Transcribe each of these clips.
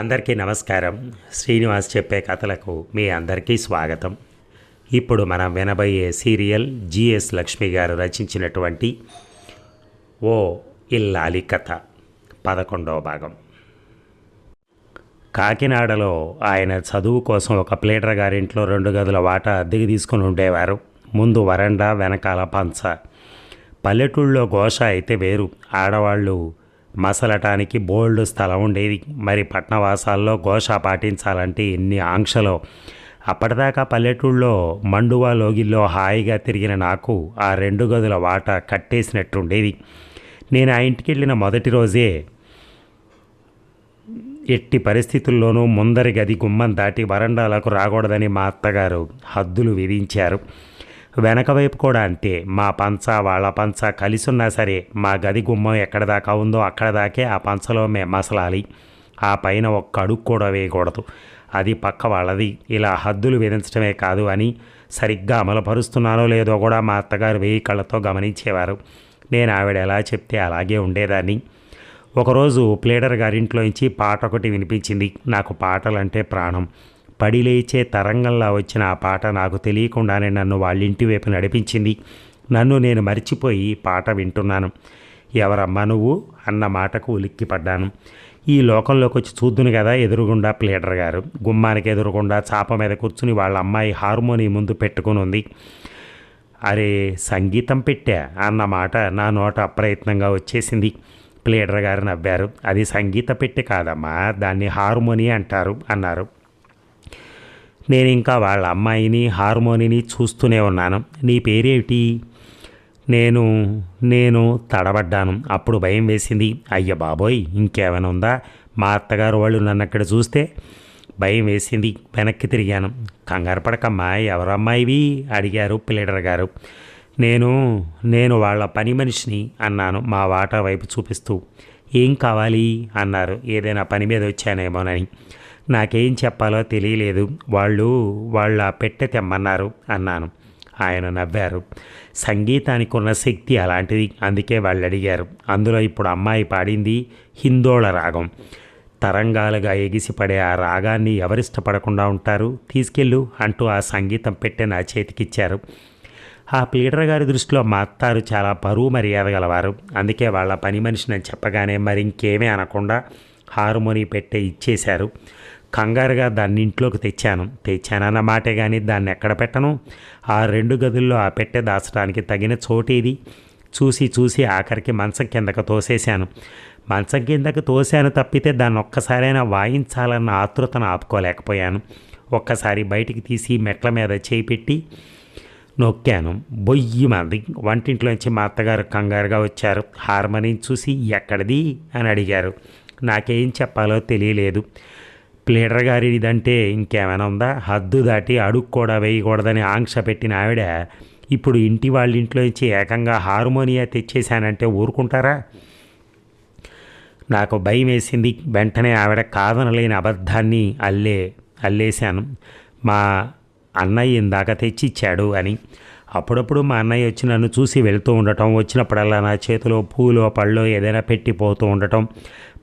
అందరికీ నమస్కారం. శ్రీనివాస్ చెప్పే కథలకు మీ అందరికీ స్వాగతం. ఇప్పుడు మనం వినబోయే సీరియల్ జిఎస్ లక్ష్మి గారు రచించినటువంటి ఓ ఇల్లాలి కథ పదకొండవ భాగం. కాకినాడలో ఆయన చదువు కోసం ఒక ప్లేటర్ గారింట్లో రెండు గదుల వాటా అద్దెకి తీసుకుని ఉండేవారు. ముందు వరండా వెనకాల పంచ. పల్లెటూళ్ళలో ఘోష అయితే వేరు. ఆడవాళ్ళు మసలటానికి బోల్డ్ స్థలం ఉండేది. మరి పట్నవాసాల్లో ఘోష పాటించాలంటే ఎన్ని ఆంక్షలో? అప్పటిదాకా పల్లెటూళ్ళలో మండువా లోగిల్లో హాయిగా తిరిగిన నాకు ఆ రెండు గదుల వాట కట్టేసినట్టుండేది. నేను ఆ ఇంటికి వెళ్ళిన మొదటి రోజే ఎట్టి పరిస్థితుల్లోనూ ముందరి గది గుమ్మం దాటి వరండాలకు రాకూడదని మా అత్తగారు హద్దులు విధించారు. వెనక వైపు కూడా అంతే. మా పంచ వాళ్ళ పంచ కలిసి ఉన్నా సరే మా గది గుమ్మం ఎక్కడ దాకా ఉందో అక్కడ దాకే ఆ పంచలో మేము మసలాలి ఆ పైన ఒక్క అడుగు కూడా వేయకూడదు. అది పక్క వాళ్ళది. ఇలా హద్దులు విధించడమే కాదు అని సరిగ్గా అమలుపరుస్తున్నానో లేదో కూడా మా అత్తగారు వేయి కళ్ళతో గమనించేవారు. నేను ఆవిడ ఎలా చెప్తే అలాగే ఉండేదాన్ని. ఒకరోజు ప్లేడర్ గారింట్లోంచి పాట ఒకటి వినిపించింది. నాకు పాటలంటే ప్రాణం. పడి లేచే తరంగంలా వచ్చిన ఆ పాట నాకు తెలియకుండానే నన్ను వాళ్ళింటి వైపు నడిపించింది. నన్ను నేను మర్చిపోయి పాట వింటున్నాను. ఎవరమ్మా నువ్వు? అన్న మాటకు ఉలిక్కిపడ్డాను. ఈ లోకంలోకి వచ్చి చూద్దును కదా ఎదురుగుండా ప్లేడర్ గారు. గుమ్మానికి ఎదురుగుండా చాప మీద కూర్చుని వాళ్ళ అమ్మాయి హార్మోని ముందు పెట్టుకుని ఉంది అరే సంగీతం పెట్టా అన్న మాట నా నోట అప్రయత్నంగా వచ్చేసింది. ప్లేడర్ గారు నవ్వారు. అది సంగీత పెట్టి కాదమ్మా దాన్ని హార్మోని అంటారు అన్నారు. నేను ఇంకా వాళ్ళ అమ్మాయిని హార్మోనిని చూస్తూనే ఉన్నాను. నీ పేరేమిటి? నేను నేను తడబడ్డాను. అప్పుడు భయం వేసింది. అయ్య బాబోయ్ ఇంకేమైనా ఉందా? మా అత్తగారు వాళ్ళు నన్ను అక్కడ చూస్తే భయం వేసింది. వెనక్కి తిరిగాను. కంగారు పడకమ్మా ఎవరమ్మాయివి అడిగారు ప్లేడర్ గారు. నేను నేను వాళ్ళ పని మనిషిని అన్నాను మా వాటా వైపు చూపిస్తూ. ఏం కావాలి? అన్నారు. ఏదైనా పని మీద వచ్చానేమోనని. నాకేం చెప్పాలో తెలియలేదు. వాళ్ళు వాళ్ళ పెట్టె తెమ్మన్నారు అన్నాను. ఆయన నవ్వారు. సంగీతానికి ఉన్న శక్తి అలాంటిది. అందుకే వాళ్ళు అడిగారు అందులో ఇప్పుడు అమ్మాయి పాడింది హిందోళ రాగం. తరంగాలుగా ఎగిసిపడే ఆ రాగాన్ని ఎవరిష్టపడకుండా ఉంటారు? తీసుకెళ్ళు అంటూ ఆ సంగీతం పెట్టే నా చేతికిచ్చారు. ఆ పీటర్ గారి దృష్టిలో మా అత్తారు చాలా పరువు మర్యాద గలవారు. అందుకే వాళ్ళ పని మనిషిని చెప్పగానే మరి ఇంకేమీ అనకుండా హార్మోని పెట్టే ఇచ్చేశారు. కంగారుగా దాన్ని ఇంట్లోకి తెచ్చాను. తెచ్చానన్న మాటే కానీ దాన్ని ఎక్కడ పెట్టను? ఆ రెండు గదుల్లో ఆ పెట్టె దాచడానికి తగిన చోటేది చూసి చూసి ఆఖరికి మంచం కిందకు తోసేశాను. మంచం కిందకు తోసాను తప్పితే దాన్ని ఒక్కసారైనా వాయించాలన్న ఆతృతను ఆపుకోలేకపోయాను. ఒక్కసారి బయటికి తీసి మెట్ల మీద చేయి పెట్టి నొక్కాను. బొయ్యి మంది వంటింట్లోంచి మా అత్తగారు కంగారుగా వచ్చారు. హార్మోనియం చూసి ఎక్కడిది? అని అడిగారు. నాకేం చెప్పాలో తెలియలేదు. ప్లేడర్ గారి ఇదంటే ఇంకేమైనా ఉందా? హద్దు దాటి అడుగు కూడా వేయకూడదని ఆంక్ష పెట్టిన ఆవిడ ఇప్పుడు ఇంటి వాళ్ళ ఇంట్లోంచి ఏకంగా హార్మోనియా తెచ్చేశానంటే ఊరుకుంటారా? నాకు భయం వేసింది. వెంటనే ఆవిడ కాదనలేని అబద్ధాన్ని అల్లే అల్లేశాను. మా అన్నయ్య ఇందాక తెచ్చిచ్చాడు అని. అప్పుడప్పుడు మా అన్నయ్య వచ్చి నన్ను చూసి వెళ్తూ ఉండటం వచ్చినప్పుడల్లా నా చేతిలో పూలో పళ్ళో ఏదైనా పెట్టిపోతూ ఉండటం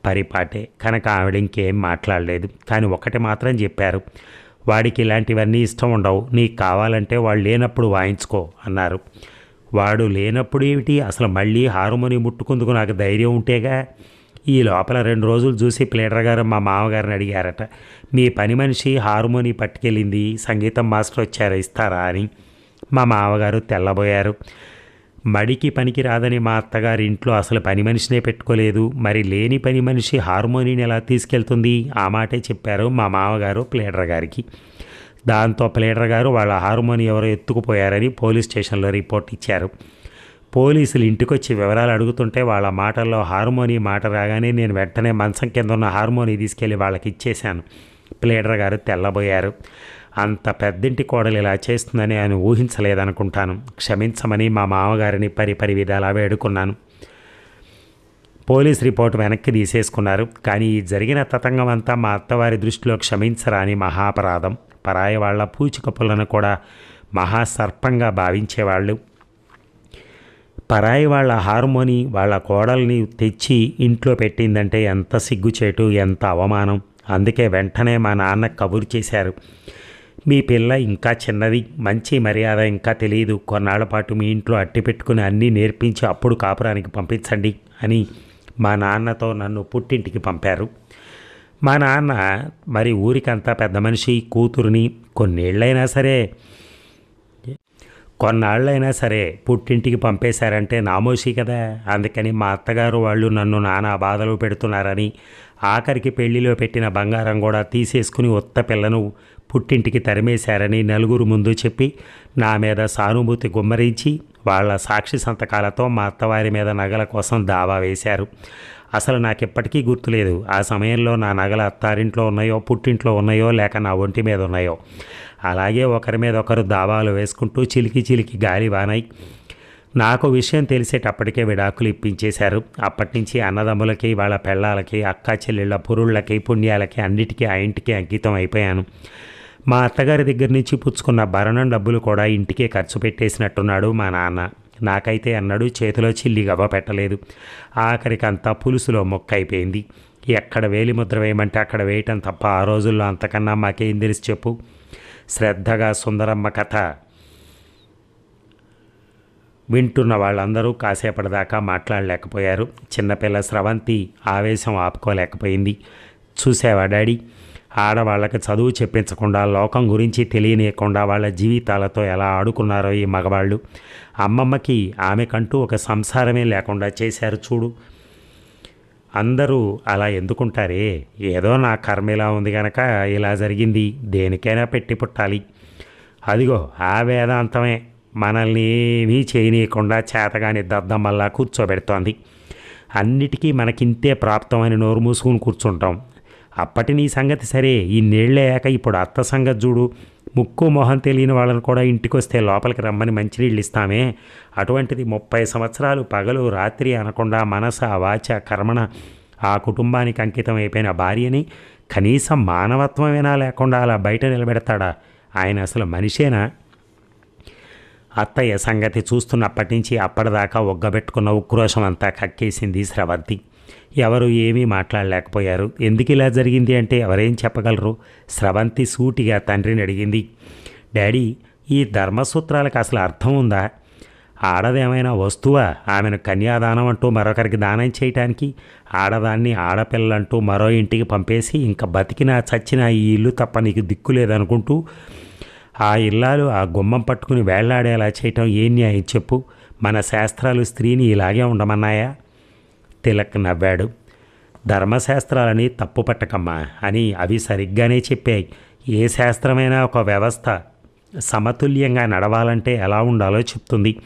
పరిపాటే. కనుక ఆవిడ ఇంకేం మాట్లాడలేదు. కానీ ఒకటి మాత్రం చెప్పారు. వాడికి ఇలాంటివన్నీ ఇష్టం ఉండవు. నీకు కావాలంటే వాడు లేనప్పుడు వాయించుకో అన్నారు. వాడు లేనప్పుడు ఏమిటి? అసలు మళ్ళీ హార్మోని ముట్టుకుందుకు నాకు ధైర్యం ఉంటేగా? ఈ లోపల రెండు రోజులు చూసి ప్లేడర్ గారు మా మామగారిని అడిగారట. మీ పని మనిషి హార్మోని పట్టుకెళ్ళింది. సంగీతం మాస్టర్ వచ్చారు? ఇస్తారా? అని మా మామగారు తెల్లబోయారు. మడికి పనికి రాదని మా అత్తగారి ఇంట్లో అసలు పని మనిషినే పెట్టుకోలేదు. మరి లేని పని మనిషి హార్మోనిని ఎలా తీసుకెళ్తుంది? ఆ మాటే చెప్పారు మా మామగారు ప్లేడర్ గారికి. దాంతో ప్లేడర్ గారు వాళ్ళ హార్మోని ఎవరో ఎత్తుకుపోయారని పోలీస్ స్టేషన్లో రిపోర్ట్ ఇచ్చారు. పోలీసులు ఇంటికొచ్చి వివరాలు అడుగుతుంటే వాళ్ళ మాటల్లో హార్మోని మాట రాగానే నేను వెంటనే మంచం కింద ఉన్న హార్మోని తీసుకెళ్ళి వాళ్ళకి ఇచ్చేశాను. ప్లేడర్ గారు తెల్లబోయారు. అంత పెద్దింటి కోడలు ఇలా చేస్తుందని ఆయన ఊహించలేదనుకుంటాను. క్షమించమని మా మామగారిని పరిపరి విధాలా వేడుకున్నాను. పోలీస్ రిపోర్ట్ వెనక్కి తీసేసుకున్నారు. కానీ ఈ జరిగిన తతంగం అంతా మా అత్తవారి దృష్టిలో క్షమించరాని మహాపరాధం. పరాయి వాళ్ళ పూచిక పుల్లను కూడా మహాసర్పంగా భావించేవాళ్ళు. పరాయి వాళ్ళ హార్మోని వాళ్ళ కోడల్ని తెచ్చి ఇంట్లో పెట్టిందంటే ఎంత సిగ్గుచేటు ఎంత అవమానం. అందుకే వెంటనే మా నాన్న కబురు చేశారు. మీ పిల్ల ఇంకా చిన్నది మంచి మర్యాద ఇంకా తెలియదు కొన్నాళ్ళ పాటు మీ ఇంట్లో అట్టి పెట్టుకుని అన్నీ నేర్పించి అప్పుడు కాపురానికి పంపించండి అని మా నాన్నతో నన్ను పుట్టింటికి పంపారు. మా నాన్న మరి ఊరికంతా పెద్ద మనిషి కూతురుని కొన్నేళ్ళైనా సరే కొన్నాళ్ళైనా సరే పుట్టింటికి పంపేశారంటే నామోషి కదా. అందుకని మా అత్తగారు వాళ్ళు నన్ను నానా బాధలు పెడుతున్నారని ఆఖరికి పెళ్ళిలో పెట్టిన బంగారం కూడా తీసేసుకుని ఉత్త పిల్లను పుట్టింటికి తరిమేశారని నలుగురు ముందు చెప్పి నా మీద సానుభూతి గుమ్మరించి వాళ్ళ సాక్షి సంతకాలతో మా అత్తవారి మీద నగల కోసం దావా వేశారు. అసలు నాకు ఎప్పటికీ గుర్తులేదు ఆ సమయంలో నా నగలు అత్తారింట్లో ఉన్నాయో పుట్టింట్లో ఉన్నాయో లేక నా ఒంటి మీద ఉన్నాయో. అలాగే ఒకరి మీద ఒకరు దావాలు వేసుకుంటూ చిలికి చిలికి గాలి వానై నాకు విషయం తెలిసేటప్పటికే విడాకులు ఇప్పించేశారు. అప్పటి నుంచి అన్నదమ్ములకి వాళ్ళ పెళ్ళాలకి అక్క చెల్లెళ్ళ పురుళ్ళకి పుణ్యాలకి అన్నిటికీ ఆ ఇంటికి అంకితం అయిపోయాను. మా అత్తగారి దగ్గర నుంచి పుచ్చుకున్న భరణం డబ్బులు కూడా ఇంటికే ఖర్చు పెట్టేసినట్టున్నాడు మా నాన్న. నాకైతే అన్నాడు చేతిలో చిల్లి గవ్వ పెట్టలేదు. ఆఖరికి అంతా పులుసులో మొక్క అయిపోయింది ఎక్కడ వేలి ముద్ర వేయమంటే అక్కడ వేయటం తప్ప ఆ రోజుల్లో అంతకన్నా మాకేం తెలిసి చెప్పు. శ్రద్ధగా సుందరమ్మ కథ వింటున్న వాళ్ళందరూ కాసేపటిదాకా మాట్లాడలేకపోయారు. చిన్నపిల్ల స్రవంతి ఆవేశం ఆపుకోలేకపోయింది. చూసావా డాడీ? ఆడవాళ్ళకి చదువు చెప్పించకుండా లోకం గురించి తెలియనియకుండా వాళ్ళ జీవితాలతో ఎలా ఆడుకున్నారో ఈ మగవాళ్ళు. అమ్మమ్మకి ఆమెకంటూ ఒక సంసారమే లేకుండా చేశారు చూడు. అందరూ అలా ఎందుకుంటారే? ఏదో నా కర్మ ఇలా ఉంది గనక ఇలా జరిగింది. దేనికైనా పెట్టి పుట్టాలి. అదిగో ఆ వేదాంతమే మనల్ని ఏమీ చేయనీయకుండా చేతగాని దద్దమ్మల్లా కూర్చోబెడుతోంది. అన్నిటికీ మనకింతే ప్రాప్తమని నోరు మూసుకుని కూర్చుంటాం. అప్పటి నీ సంగతి సరే. ఈ నీళ్ళయ్యాక ఇప్పుడు అత్త సంగతి చూడు. ముక్కు మొహం తెలియని వాళ్ళని కూడా ఇంటికొస్తే లోపలికి రమ్మని మంచినీళ్ళు ఇస్తామే. అటువంటిది ముప్పై సంవత్సరాలు పగలు రాత్రి అనకుండా మనస వాచ కర్మణ ఆ కుటుంబానికి అంకితం అయిపోయిన భార్యని కనీసం మానవత్వమేనా లేకుండా అలా బయట నిలబెడతాడా? ఆయన అసలు మనిషేనా? అత్తయ్య సంగతి చూస్తున్నప్పటి నుంచి అప్పటిదాకా ఒగ్గబెట్టుకున్న ఉక్రోషం అంతా కక్కేసింది శ్రవంతి ఎవరు ఏమీ మాట్లాడలేకపోయారు. ఎందుకు ఇలా జరిగింది అంటే ఎవరేం చెప్పగలరు? స్రవంతి సూటిగా తండ్రిని అడిగింది. డాడీ ఈ ధర్మసూత్రాలకు అసలు అర్థం ఉందా? ఆడదేమైనా వస్తువా? ఆమెను కన్యాదానం అంటూ మరొకరికి దానం చేయటానికి ఆడదాన్ని ఆడపిల్లంటూ మరో ఇంటికి పంపేసి ఇంకా బతికినా చచ్చినా ఈ ఇల్లు తప్ప నీకు దిక్కు లేదనుకుంటూ ఆ ఇల్లాలు ఆ గుమ్మం పట్టుకుని వేళ్ళాడేలా చేయటం ఏం న్యాయం చెప్పు? మన శాస్త్రాలు స్త్రీని ఇలాగే ఉండమన్నాయా? తిలక్ నవ్వాడు. ధర్మశాస్త్రాలని తప్పు పట్టకమ్మా అని అవి సరిగ్గానే చెప్పాయి. ఏ శాస్త్రమైనా ఒక వ్యవస్థ సమతుల్యంగా నడవాలంటే ఎలా ఉండాలో చెప్తుంది.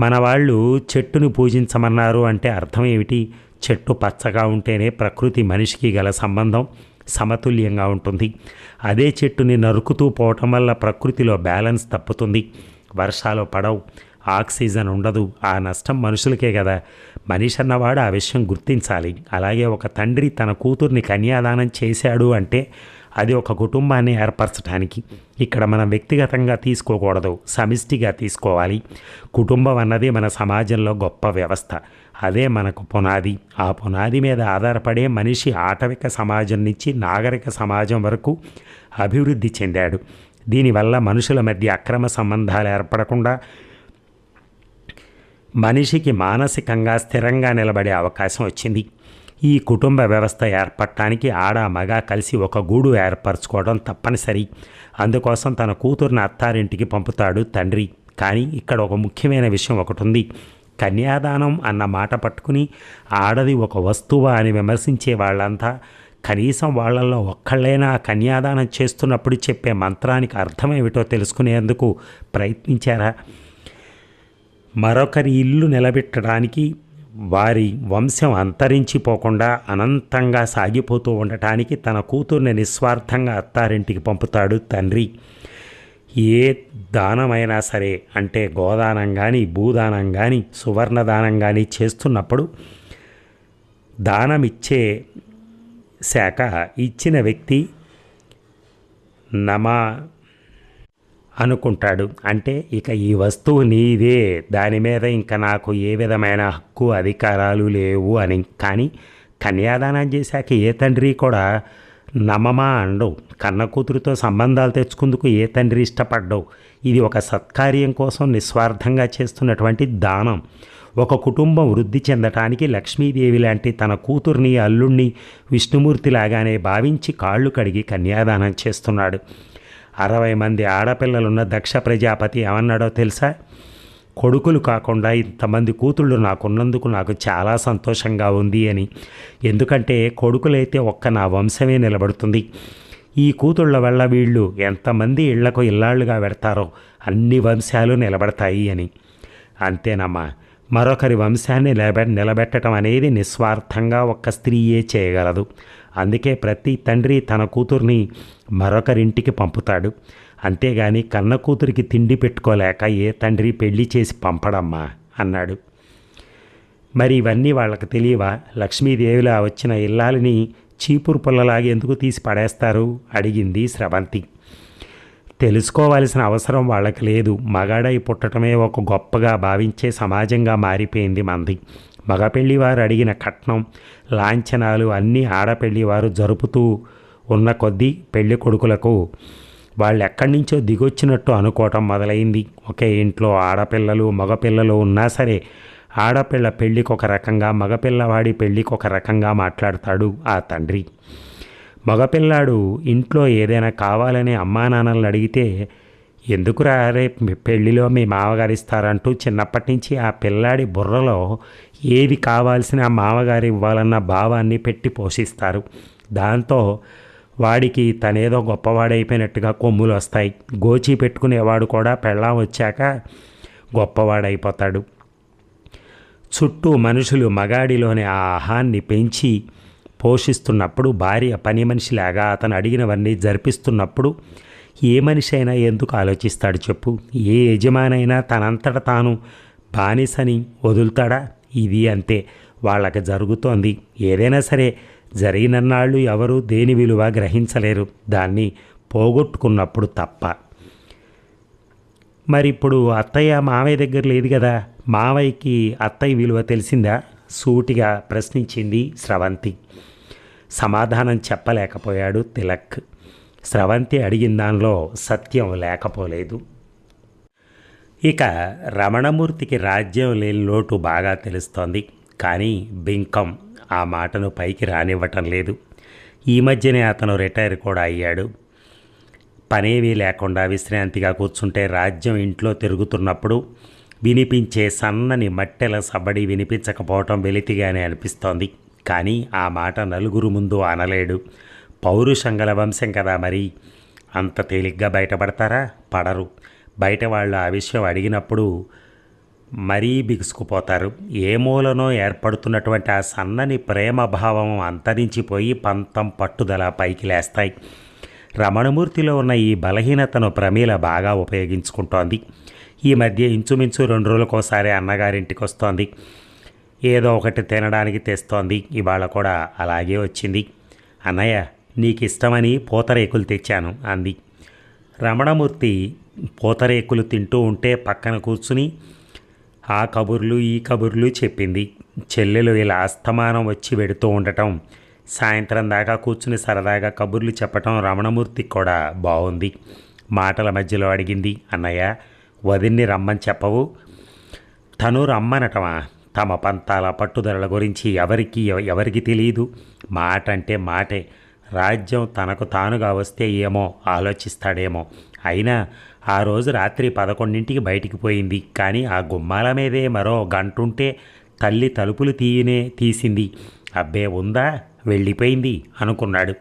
మన వాళ్ళు చెట్టును పూజించమన్నారు అంటే అర్థం ఏమిటి? చెట్టు పచ్చగా ఉంటేనే ప్రకృతి మనిషికి గల సంబంధం సమతుల్యంగా ఉంటుంది. అదే చెట్టుని నరుకుతూ పోవటం వల్ల ప్రకృతిలో బ్యాలెన్స్ తప్పుతుంది. వర్షాలు పడవు. ఆక్సిజన్ ఉండదు. ఆ నష్టం మనుషులకే కదా మనిషి అన్నవాడు ఆ విషయం గుర్తించాలి. అలాగే ఒక తండ్రి తన కూతుర్ని కన్యాదానం చేశాడు అంటే అది ఒక కుటుంబాన్ని ఏర్పరచడానికి ఇక్కడ మనం వ్యక్తిగతంగా తీసుకోకూడదు సమిష్టిగా తీసుకోవాలి. కుటుంబం అన్నది మన సమాజంలో గొప్ప వ్యవస్థ. అదే మనకు పునాది. ఆ పునాది మీద ఆధారపడే మనిషి ఆటవిక సమాజం నుంచి నాగరిక సమాజం వరకు అభివృద్ధి చెందాడు. దీనివల్ల మనుషుల మధ్య అక్రమ సంబంధాలు ఏర్పడకుండా మనిషికి మానసికంగా స్థిరంగా నిలబడే అవకాశం వచ్చింది. ఈ కుటుంబ వ్యవస్థ ఏర్పడటానికి ఆడ మగ కలిసి ఒక గూడు ఏర్పరచుకోవడం తప్పనిసరి. అందుకోసం తన కూతుర్ని అత్తారింటికి పంపుతాడు తండ్రి. కానీ ఇక్కడ ఒక ముఖ్యమైన విషయం ఒకటి ఉంది కన్యాదానం అన్న మాట పట్టుకుని ఆడది ఒక వస్తువా అని విమర్శించే వాళ్ళంతా కనీసం వాళ్ళల్లో ఒక్కళ్ళైనా కన్యాదానం చేస్తున్నప్పుడు చెప్పే మంత్రానికి అర్థమేమిటో తెలుసుకునేందుకు ప్రయత్నించారా? మరొకరి ఇల్లు నిలబెట్టడానికి వారి వంశం అంతరించిపోకుండా అనంతంగా సాగిపోతూ ఉండటానికి తన కూతుర్ని నిస్వార్థంగా అత్తారింటికి పంపుతాడు తండ్రి. ఏ దానమైనా సరే అంటే గోదానం కానీ భూదానం కానీ సువర్ణదానం కానీ చేస్తున్నప్పుడు దానం ఇచ్చే శాఖ ఇచ్చిన వ్యక్తి నమా అనుకుంటాడు. అంటే ఇక ఈ వస్తువు నీదే. దాని మీద ఇంకా నాకు ఏ విధమైన హక్కు అధికారాలు లేవు అని. కానీ కన్యాదానం చేశాక ఏ తండ్రి కూడా నమ్మమా అండవు. కన్న కూతురుతో సంబంధాలు తెచ్చుకుందుకు ఏ తండ్రి ఇష్టపడ్డవు. ఇది ఒక సత్కార్యం కోసం నిస్వార్థంగా చేస్తున్నటువంటి దానం. ఒక కుటుంబం వృద్ధి చెందటానికి లక్ష్మీదేవి లాంటి తన కూతుర్ని అల్లుణ్ణి విష్ణుమూర్తిలాగానే భావించి కాళ్ళు కడిగి కన్యాదానం చేస్తున్నాడు. అరవై మంది ఆడపిల్లలున్న దక్ష ప్రజాపతి ఏమన్నాడో తెలుసా? కొడుకులు కాకుండా ఇంతమంది కూతుళ్ళు నాకున్నందుకు నాకు చాలా సంతోషంగా ఉంది అని. ఎందుకంటే కొడుకులైతే ఒక్క నా వంశమే నిలబడుతుంది. ఈ కూతుళ్ళ వల్ల వీళ్ళు ఎంతమంది ఇళ్ళకు ఇల్లాళ్ళుగా పెడతారో అన్ని వంశాలు నిలబడతాయి అని. అంతేనమ్మా మరొకరి వంశాన్ని నిలబె నిలబెట్టడం అనేది నిస్వార్థంగా ఒక్క స్త్రీయే చేయగలదు. అందుకే ప్రతి తండ్రి తన కూతుర్ని మరొకరింటికి పంపుతాడు. అంతేగాని కన్న కూతురికి తిండి పెట్టుకోలేక ఏ తండ్రి పెళ్ళి చేసి పంపడమ్మా అన్నాడు. మరి ఇవన్నీ వాళ్ళకి తెలియవా? లక్ష్మీదేవిలా వచ్చిన ఇల్లాలని చీపురు పుల్లలాగే ఎందుకు తీసి పడేస్తారు? అడిగింది స్రవంతి. తెలుసుకోవాల్సిన అవసరం వాళ్ళకి లేదు. మగాడై పుట్టడమే ఒక గొప్పగా భావించే సమాజంగా మారిపోయింది మంది. మగపెళ్ళివారు అడిగిన కట్నం లాంఛనాలు అన్నీ ఆడపెళ్ళివారు జరుపుతూ ఉన్న కొద్దీ పెళ్ళి కొడుకులకు వాళ్ళు ఎక్కడి నుంచో దిగొచ్చినట్టు అనుకోవటం మొదలైంది. ఒకే ఇంట్లో ఆడపిల్లలు మగపిల్లలు ఉన్నా సరే ఆడపిల్ల పెళ్ళికి ఒక రకంగా మగపిల్లవాడి పెళ్ళికి ఒక రకంగా మాట్లాడతాడు ఆ తండ్రి. మగపిల్లాడు ఇంట్లో ఏదైనా కావాలని అమ్మా నాన్నలను అడిగితే ఎందుకురా రే పెళ్ళిలో మీ మామగారు ఇస్తారంటూ చిన్నప్పటి నుంచి ఆ పిల్లాడి బుర్రలో ఏది కావాల్సిన మామగారు ఇవ్వాలన్న భావాన్ని పెట్టి పోషిస్తారు. దాంతో వాడికి తనేదో గొప్పవాడైపోయినట్టుగా కొమ్ములు వస్తాయి. గోచి పెట్టుకునేవాడు కూడా పెళ్ళాం వచ్చాక గొప్పవాడైపోతాడు. చుట్టూ మనుషులు మగాడిలోని ఆ ఆహాన్ని పెంచి పోషిస్తున్నప్పుడు భార్య పని మనిషిలాగా అతను అడిగినవన్నీ జరిపిస్తున్నప్పుడు ఏ మనిషి అయినా ఎందుకు ఆలోచిస్తాడు చెప్పు? ఏ యజమానైనా తనంతట తాను బానిసని వదులుతాడా? ఇది అంతే. వాళ్ళకి జరుగుతోంది. ఏదైనా సరే జరిగినన్నాళ్ళు ఎవరు దేని విలువ గ్రహించలేరు. దాన్ని పోగొట్టుకున్నప్పుడు తప్ప. మరి ఇప్పుడు అత్తయ్య మావయ్య దగ్గర లేదు కదా మావయ్యకి అత్తయ్య విలువ తెలిసిందా? సూటిగా ప్రశ్నించింది స్రవంతి. సమాధానం చెప్పలేకపోయాడు తిలక్. స్రవంతి అడిగిన దానిలో సత్యం లేకపోలేదు. ఇక రమణమూర్తికి రాజ్యం లేని లోటు బాగా తెలుస్తోంది. కానీ బింకం ఆ మాటను పైకి రానివ్వటం లేదు. ఈ మధ్యనే అతను రిటైర్ కూడా అయ్యాడు. పనేవీ లేకుండా విశ్రాంతిగా కూర్చుంటే రాజ్యం ఇంట్లో తిరుగుతున్నప్పుడు వినిపించే సన్నని మట్టెల సబడి వినిపించకపోవటం వెలితిగానే అనిపిస్తోంది. కానీ ఆ మాట నలుగురు ముందు అనలేడు. పౌరుషంగల వంశం కదా మరి. అంత తేలిగ్గా బయటపడతారా? పడరు. బయట వాళ్ళు ఆ విషయం అడిగినప్పుడు మరీ బిగుసుకుపోతారు. ఏ మూలనో ఏర్పడుతున్నటువంటి ఆ సన్నని ప్రేమ భావం అంతరించిపోయి పంతం పట్టుదల పైకి లేస్తాయి. రమణమూర్తిలో ఉన్న ఈ బలహీనతను ప్రమీల బాగా ఉపయోగించుకుంటోంది. ఈ మధ్య ఇంచుమించు రెండు రోజులకోసారి అన్నగారింటికి వస్తోంది ఏదో ఒకటి తినడానికి తెస్తోంది. ఇవాళ కూడా అలాగే వచ్చింది. అన్నయ్య నీకిష్టమని పూతరేకులు తెచ్చాను అంది. రమణమూర్తి పూతరేకులు తింటూ ఉంటే పక్కన కూర్చుని ఆ కబుర్లు ఈ కబుర్లు చెప్పింది. చెల్లెలు ఇలా అస్తమానం వచ్చి వెడుతూ ఉండటం సాయంత్రం దాకా కూర్చుని సరదాగా కబుర్లు చెప్పటం రమణమూర్తికి కూడా బాగుంది మాటల మధ్యలో అడిగింది అన్నయ్య వదిన్ని రమ్మని చెప్పవు. తను రమ్మనటమా? తమ పంతాల పట్టుదలల గురించి ఎవరికి ఎవరికి తెలియదు మాట అంటే మాటే. రాజ్యం తనకు తానుగా వస్తే ఏమో ఆలోచిస్తాడేమో. అయినా ఆ రోజు రాత్రి పదకొండింటికి బయటికి పోయింది. కానీ ఆ గుమ్మాల మీదే మరో గంటుంటే తల్లి తలుపులు తీయనే తీసింది. అబ్బే ఉందా? వెళ్ళిపోయింది అనుకున్నాడు.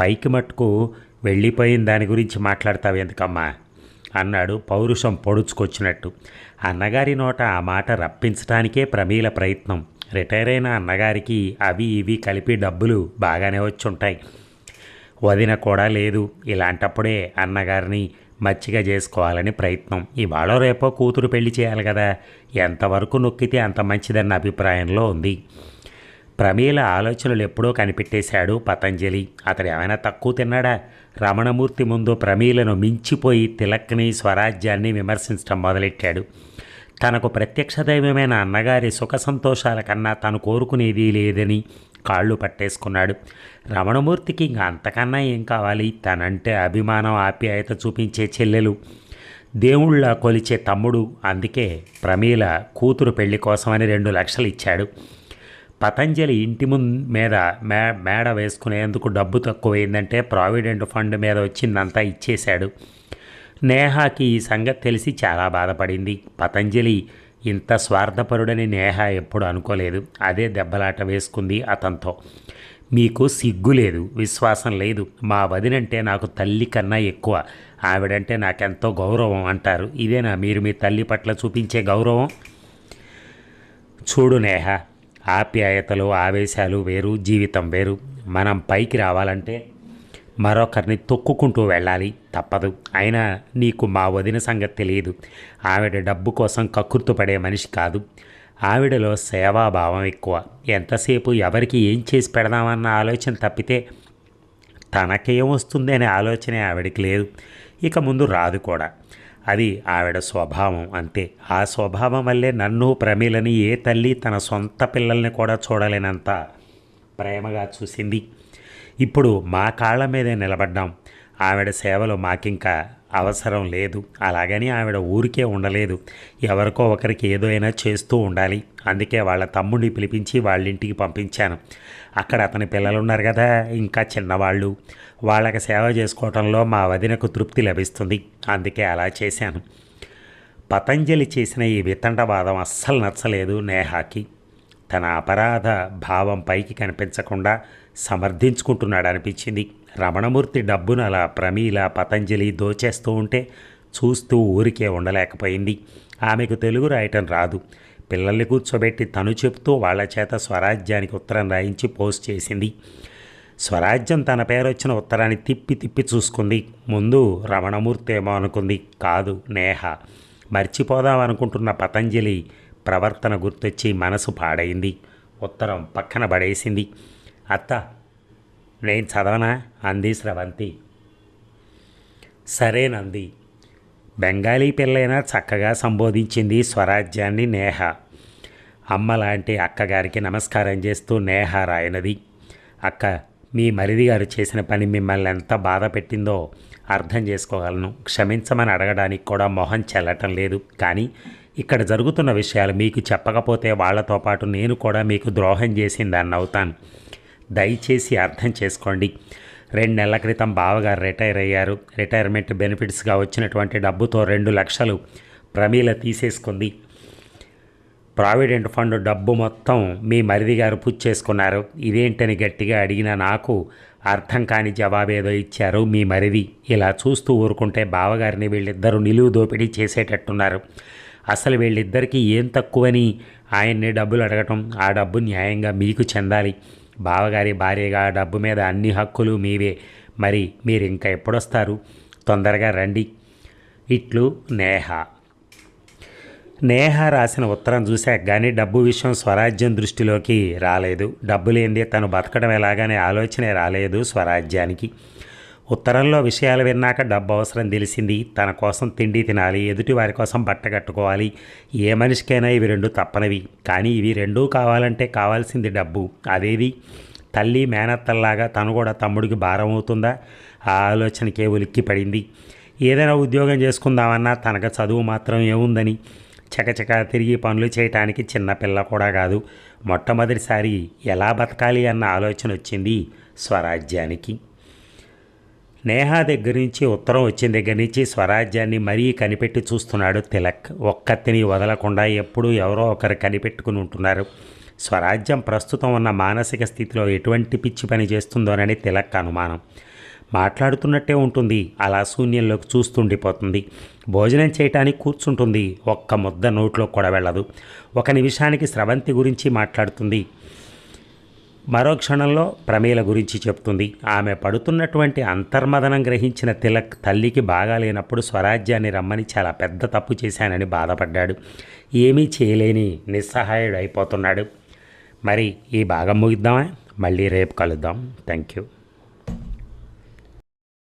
పైకి మట్టుకు వెళ్ళిపోయిన దాని గురించి మాట్లాడతావు ఎందుకమ్మా? అన్నాడు పౌరుషం పొడుచుకొచ్చినట్టు. అన్నగారి నోట ఆ మాట రప్పించడానికే ప్రమీల ప్రయత్నం. రిటైర్ అయిన అన్నగారికి అవి ఇవి కలిపి డబ్బులు బాగానే వచ్చుంటాయి. వదిన కూడా లేదు. ఇలాంటప్పుడే అన్నగారిని మచ్చిగా చేసుకోవాలని ప్రయత్నం. ఇవాళ రేపో కూతురు పెళ్ళి చేయాలి కదా. ఎంతవరకు నొక్కితే అంత మంచిదన్న అభిప్రాయంలో ఉంది. ప్రమీల ఆలోచనలు ఎప్పుడో కనిపెట్టేశాడు పతంజలి. అతడు ఏమైనా తక్కువ తిన్నాడా? రమణమూర్తి ముందు ప్రమీలను మించిపోయి తిలక్ని స్వరాజ్యాన్ని విమర్శించడం మొదలెట్టాడు. తనకు ప్రత్యక్ష దైవమైన అన్నగారి సుఖ సంతోషాల కన్నా తను కోరుకునేది లేదని కాళ్ళు పట్టేసుకున్నాడు. రమణమూర్తికి ఇంకా అంతకన్నా ఏం కావాలి? తనంటే అభిమానం ఆప్యాయత చూపించే చెల్లెలు. దేవుళ్ళ కొలిచే తమ్ముడు. అందుకే ప్రమీల కూతురు పెళ్ళి కోసమని రెండు లక్షలు ఇచ్చాడు. పతంజలి ఇంటి ముందు మీద మే మేడ వేసుకునేందుకు డబ్బు తక్కువైందంటే ప్రావిడెంట్ ఫండ్ మీద వచ్చిందంతా ఇచ్చేశాడు. నేహాకి ఈ సంగతి తెలిసి చాలా బాధపడింది. పతంజలి ఇంత స్వార్థపరుడని నేహ ఎప్పుడు అనుకోలేదు. అదే దెబ్బలాట వేసుకుంది అతనితో. మీకు సిగ్గు లేదు విశ్వాసం లేదు. మా వదినంటే నాకు తల్లి కన్నా ఎక్కువ. ఆవిడంటే నాకెంతో గౌరవం అంటారు. ఇదేనా మీరు మీ తల్లి పట్ల చూపించే గౌరవం? చూడు నేహ ఆప్యాయతలు ఆవేశాలు వేరు జీవితం వేరు. మనం పైకి రావాలంటే మరొకరిని తొక్కుకుంటూ వెళ్ళాలి. తప్పదు. అయినా నీకు మా వదిన సంగతి తెలియదు. ఆవిడ డబ్బు కోసం కక్కుర్తుపడే మనిషి కాదు. ఆవిడలో సేవాభావం ఎక్కువ. ఎంతసేపు ఎవరికి ఏం చేసి పెడదామన్న ఆలోచన తప్పితే తనకేం వస్తుంది అనే ఆలోచనే ఆవిడకి లేదు. ఇక ముందు రాదు కూడా. అది ఆవిడ స్వభావం అంతే. ఆ స్వభావం వల్లే నన్ను ప్రమీలని ఏ తల్లి తన సొంత పిల్లల్ని కూడా చూడలేనంత ప్రేమగా చూసింది. ఇప్పుడు మా కాళ్ళ మీదే నిలబడ్డాం. ఆవిడ సేవలు మాకింకా అవసరం లేదు. అలాగని ఆవిడ ఊరికే ఉండలేదు. ఎవరికో ఒకరికి ఏదో అయినా చేస్తూ ఉండాలి. అందుకే వాళ్ళ తమ్ముడిని పిలిపించి వాళ్ళ ఇంటికి పంపించాను. అక్కడ అతని పిల్లలు ఉన్నారు కదా ఇంకా చిన్నవాళ్ళు. వాళ్ళకి సేవ చేసుకోవటంలో మా వదినకు తృప్తి లభిస్తుంది. అందుకే అలా చేశాను. పతంజలి చేసిన ఈ వితండవాదం అస్సలు నచ్చలేదు నేహాకి. తన అపరాధ భావం పైకి కనిపించకుండా సమర్థించుకుంటున్నాడనిపించింది రమణమూర్తి డబ్బును అలా ప్రమీల పతంజలి దోచేస్తూ ఉంటే చూస్తూ ఊరికే ఉండలేకపోయింది. ఆమెకు తెలుగు రాయటం రాదు. పిల్లల్ని కూర్చోబెట్టి తను చెప్తూ వాళ్ళ చేత స్వరాజ్యానికి ఉత్తరం రాయించి పోస్ట్ చేసింది. స్వరాజ్యం తన పేరు వచ్చిన ఉత్తరాన్ని తిప్పి తిప్పి చూసుకుంది. ముందు రమణమూర్తి ఏమో అనుకుంది కాదు నేహ. మర్చిపోదాం అనుకుంటున్న పతంజలి ప్రవర్తన గుర్తొచ్చి మనసు పాడైంది. ఉత్తరం పక్కన పడేసింది. అత్త నేను చదవనా? అంది స్రవంతి. సరేనంది బెంగాలీ పిల్లైనా చక్కగా సంబోధించింది స్వరాజ్యాన్ని నేహ. అమ్మ లాంటి అక్కగారికి నమస్కారం చేస్తూ నేహ రాయనది. అక్క మీ మరిది గారు చేసిన పని మిమ్మల్ని ఎంత బాధ పెట్టిందో అర్థం చేసుకోగలను. క్షమించమని అడగడానికి కూడా మొహం చెల్లటం లేదు. కానీ ఇక్కడ జరుగుతున్న విషయాలు మీకు చెప్పకపోతే వాళ్ళతో పాటు నేను కూడా మీకు ద్రోహం చేసిందాన్ని అవుతాను. దయచేసి అర్థం చేసుకోండి. రెండు నెలల క్రితం బావగారు రిటైర్ అయ్యారు. రిటైర్మెంట్ బెనిఫిట్స్గా వచ్చినటువంటి డబ్బుతో రెండు లక్షలు ప్రమీల తీసేసుకుంది. ప్రావిడెంట్ ఫండ్ డబ్బు మొత్తం మీ మరిది గారు పుచ్చేసుకున్నారు ఇదేంటని గట్టిగా అడిగిన నాకు అర్థం కాని జవాబేదో ఇచ్చారు మీ మరిది. ఇలా చూస్తూ ఊరుకుంటే బావగారిని వీళ్ళిద్దరూ నిలువు దోపిడీ చేసేటట్టున్నారు. అసలు వీళ్ళిద్దరికీ ఏం తక్కువని ఆయన్ని డబ్బులు అడగటం ఆ డబ్బు న్యాయంగా మీకు చెందాలి. బావగారి భార్యగా డబ్బు మీద అన్ని హక్కులు మీవే. మరి మీరు ఇంకా ఎప్పుడొస్తారు? తొందరగా రండి. ఇట్లు నేహ. నేహ రాసిన ఉత్తరం చూశాక కానీ డబ్బు విషయం స్వరాజ్యం దృష్టిలోకి రాలేదు. డబ్బు లేనిదే తను బతకడం ఎలాగనే ఆలోచనే రాలేదు స్వరాజ్యానికి. ఉత్తరంలో విషయాలు విన్నాక డబ్బు అవసరం తెలిసింది. తన కోసం తిండి తినాలి ఎదుటి వారి కోసం బట్ట కట్టుకోవాలి. ఏ మనిషికైనా ఇవి రెండు తప్పనివి. కానీ ఇవి రెండూ కావాలంటే కావాల్సింది డబ్బు. అదేది? తల్లి మేనత్తల్లాగా తను కూడా తమ్ముడికి భారం అవుతుందా? ఆ ఆలోచనకే ఉలిక్కి పడింది ఏదైనా ఉద్యోగం చేసుకుందామన్నా తనకు చదువు మాత్రం ఏముందని? చకచక తిరిగి పనులు చేయటానికి చిన్నపిల్ల కూడా కాదు. మొట్టమొదటిసారి ఎలా బతకాలి అన్న ఆలోచన వచ్చింది స్వరాజ్యానికి. నేహా దగ్గర నుంచి ఉత్తరం వచ్చిన దగ్గర నుంచి స్వరాజ్యాన్ని మరీ కనిపెట్టి చూస్తున్నాడు తిలక్. ఒక్కత్తిని వదలకుండా ఎప్పుడూ ఎవరో ఒకరు కనిపెట్టుకుని ఉంటున్నారు. స్వరాజ్యం ప్రస్తుతం ఉన్న మానసిక స్థితిలో ఎటువంటి పిచ్చి పని చేస్తుందోనని తిలక్ అనుమానం. మాట్లాడుతున్నట్టే ఉంటుంది. అలా శూన్యంలోకి చూస్తుండిపోతుంది. భోజనం చేయటానికి కూర్చుంటుంది. ఒక్క ముద్ద నోట్లో కూడా వెళ్ళదు. ఒక నిమిషానికి స్రవంతి గురించి మాట్లాడుతుంది. మరో క్షణంలో ప్రమేల గురించి చెప్తుంది. ఆమె పడుతున్నటువంటి అంతర్మదనం గ్రహించిన తిలక్ తల్లికి బాగాలేనప్పుడు స్వరాజ్యాన్ని రమ్మని చాలా పెద్ద తప్పు చేశానని బాధపడ్డాడు. ఏమీ చేయలేని నిస్సహాయుడు అయిపోతున్నాడు. మరి ఈ భాగం ముగిద్దామా? మళ్ళీ రేపు కలుద్దాం. Thank you